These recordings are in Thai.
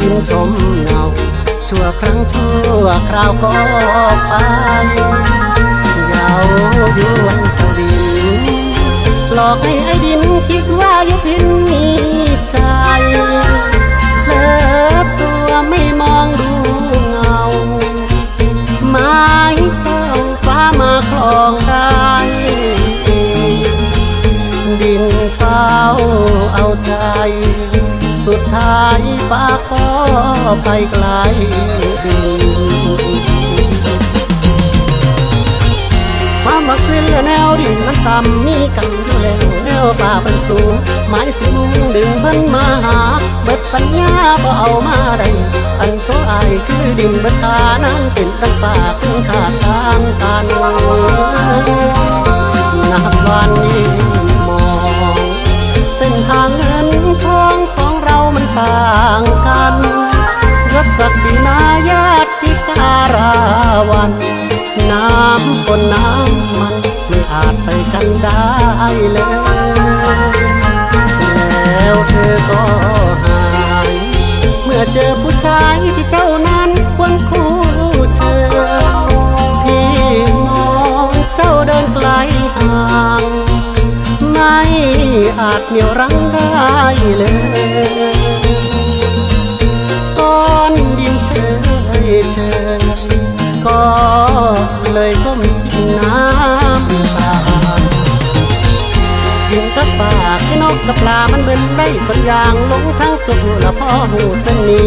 ดินชมเงา ชั่วครั้งชั่วคราวก็ไปยาวยวนทวิน หลอกให้ไอ้ดินคิดว่ายุพินมีใจเพลอตัวไม่มองดูเงา ไม้เจ้าฟ้ามาคลองได้ดินเฝ้าเอาใจ สุดท้ายฟ้าก็ไปไกลความมักเสือแนวดินมันต่ำมีกันอยู่แล้วแนวป่าเป็นสูงไม้สูงดึงเพิ่นมาหา เบิดปัญญาบ่เอามาได้อันตัวอายคือดินบิดตานั่งเป็นดังป่าเป็นขาดตามกันำปนน้ำมันไม่อาจไปกันได้เลยแล้วเธอก็หาย เมื่อเจอผู้ชายที่เจ้านั้นควรคู่เธอ พี่มองเจ้าเดินไกลห่าง ไม่อาจเหนี่ยวรั้งได้เลยก้อนดินเชยเชยก็ เลยก้มกินน้ำตายิงกับปากให้นกกับปลามันเป็นไล่คนอย่างลงทั้งสุขละพ่อหูเสนี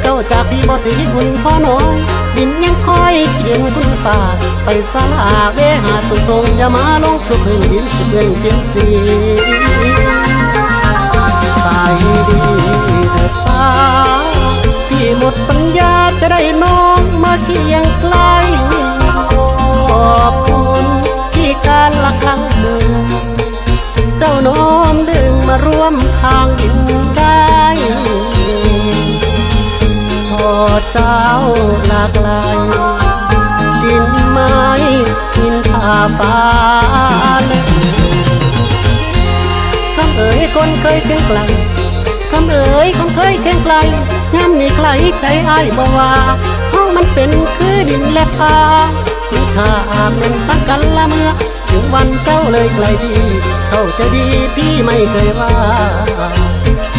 เจ้าจากพี่บ่ตีคุณพ่อน้อยดินยังคอยเขียนคุณป่าไปสลาเวหาสุทรงอย่ามาลงสุขพื้นดินสุขเงินเป็นสีากลายดินไม้หินผาฟ้าเลยคำเอ๋ยคนเคยเก่งไกลคำเอ๋ยคนเคยเก่งไกลย้ำนี่ใครใจอ้ายบ่ว่าห้องมันเป็นคือดินและฟ้าถึงข้าเป็นตั้งกันละเมื่อถึงวันเจ้าเลยไกลดี เข้าใจดีพี่ไม่เคยว่า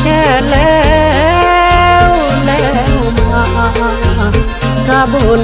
แค่แล้ว บุญ